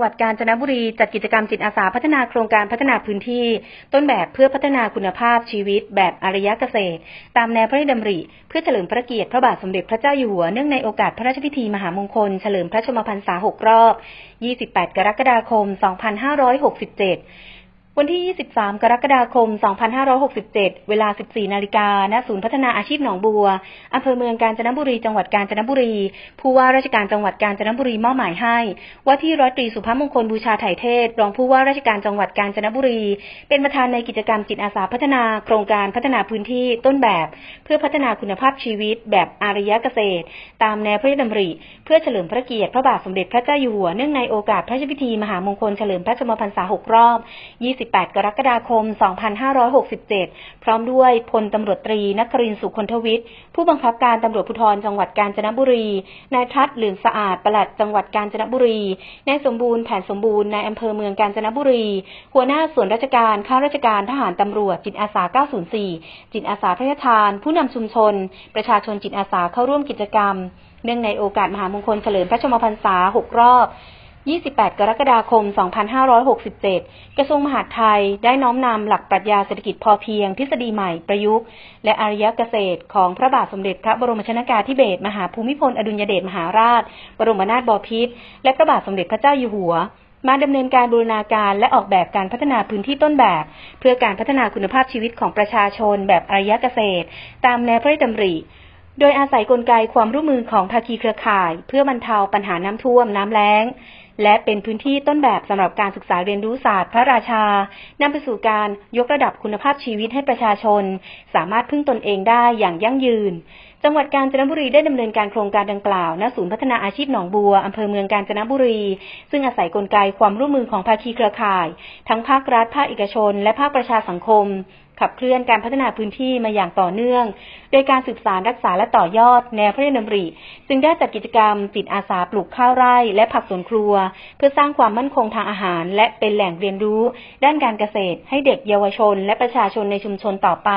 ังหวัดกาญจนบุรีจัดกิจกรรมจิตอาสาพัฒนาโครงการพัฒนาพื้นที่ ต้นแบบเพื่อพัฒนาคุณภาพชีวิต แบบอารยเกษตร ตามแนวพระราชดำริ เพื่อเฉลิมพระเกียรติพระบาทสมเด็จพระเจ้าอยู่หัวเนื่องในโอกาสพระราชพิธีมหามงคล เฉลิมพระชนมพรรษา 6 รอบ 28 กรกฎาคม 2567 วันที่ 23 กรกฎาคม 2567 เวลา 14 นาฬิกา ณ ศูนย์พัฒนาอาชีพหนองบัว อำเภอเมืองกาญจนบุรี จังหวัดกาญจนบุรี ผู้ว่าราชการจังหวัดกาญจนบุรีมอบหมายให้ ว่าที่ร้อยตรีสุภาพมงคลบูชาไถ่เทศ รองผู้ว่าราชการจังหวัดกาญจนบุรี เป็นประธานในกิจกรรมจิตอาสาพัฒนา โครงการพัฒนาพื้นที่ต้นแบบ เพื่อพัฒนาคุณภาพชีวิต แบบอารยเกษตร ตามแนวพระราชดำริ เพื่อเฉลิมพระเกียรติพระบาทสมเด็จพระเจ้าอยู่หัว เนื่องในโอกาสพระราชพิธีมหามงคลเฉลิมพระชนมพรรษา 6 รอบ28กรกฎาคม 2567 พร้อมด้วยพลตำรวจตรีนครินสุคนทวิทย์ ผู้บังคับการตำรวจภูธรจังหวัดกาญจนบุรี นายทัศน์เหลืองสะอาดปลัดจังหวัดกาญจนบุรี นายสมบูรณ์แผนสมบูรณ์นายอำเภอเมืองกาญจนบุรี หัวหน้าส่วนราชการข้าราชการทหารตำรวจจิตอาสา 904 จิตอาสาพระราชทาน ผู้นำชุมชน ประชาชนจิตอาสาเข้าร่วมกิจกรรม เนื่องในโอกาสมหามงคลเฉลิมพระชนมพรรษา 6 รอบ 28 กรกฎาคม 2567 กระทรวงมหาดไทยได้น้อมนำหลักปรัชญาเศรษฐกิจพอเพียงทฤษฎีใหม่ประยุกต์ และอารยเกษตรของพระบาทสมเด็จพระบรมชนากาธิเบศรมหาภูมิพลอดุลยเดชมหาราช บรมนาถบพิตรและพระบาทสมเด็จพระเจ้าอยู่หัว มาดำเนินการบูรณาการและออกแบบการพัฒนาพื้นที่ต้นแบบ เพื่อการพัฒนาคุณภาพชีวิตของประชาชน แบบอารยเกษตร ตามแนวพระราชดำริโดยอาศัยกลไกความร่วมมือของภาคีเครือข่าย เพื่อบรรเทาปัญหาน้ำท่วมน้ำแล้งและเป็นพื้นที่ต้นแบบสำหรับการศึกษาเรียนรู้ศาสตร์พระราชานำไปสู่การยกระดับคุณภาพชีวิตให้ประชาชน สามารถพึ่งตนเองได้อย่างยั่งยืน จังหวัดกาญจนบุรีได้ดำเนินการโครงการดังกล่าว ณ ศูนย์พัฒนาอาชีพหนองบัวอำเภอเมืองกาญจนบุรี ซึ่งอาศัยกลไกความร่วมมือของภาคีเครือข่าย ทั้งภาครัฐ ภาคเอกชน และภาคประชาสังคม ขับเคลื่อนการพัฒนาพื้นที่มาอย่างต่อเนื่อง โดยการสืบสารรักษาและต่อยอด แนวพระราชดำริจึงได้จัดกิจกรรมจิตอาสาปลูกข้าวไร่และผักสวนครัว เพื่อสร้างความมั่นคงทางอาหาร และเป็นแหล่งเรียนรู้ ด้านการเกษตร ให้เด็กเยาวชน และประชาชนในชุมชนต่อไป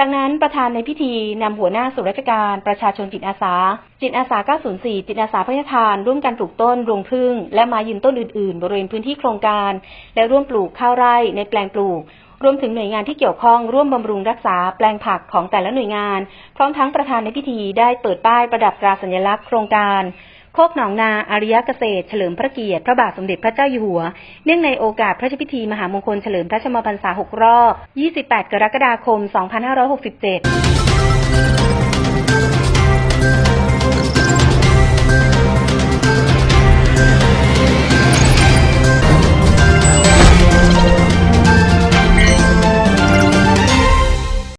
จากนั้นประธานในพิธีนำหัวหน้าส่วนราชการประชาชนจิตอาสา จิตอาสา 904 จิตอาสาพระราทาน ร่วมกันปลูกต้นรวงพึ่ง และไม้ยืนต้นอื่น ๆ บริเวณพื้นที่โครงการ และร่วมปลูกข้าวไร่ในแปลงปลูก รวมถึงหน่วยงานที่เกี่ยวข้องร่วมบำรุงรักษาแปลงผักของแต่ละหน่วยงาน พร้อมทั้งประธานในพิธีได้เปิดป้ายประดับตราสัญลักษณ์โครงการโคกหนองนาอาริยะเกษตร เฉลิมพระเกียรติพระบาทสมเด็จพระเจ้าอยู่หัว เนื่องในโอกาสพระราชพิธีมหามงคลเฉลิมพระชนมพรรษา 6 รอบ 28 กรกฎาคม 2567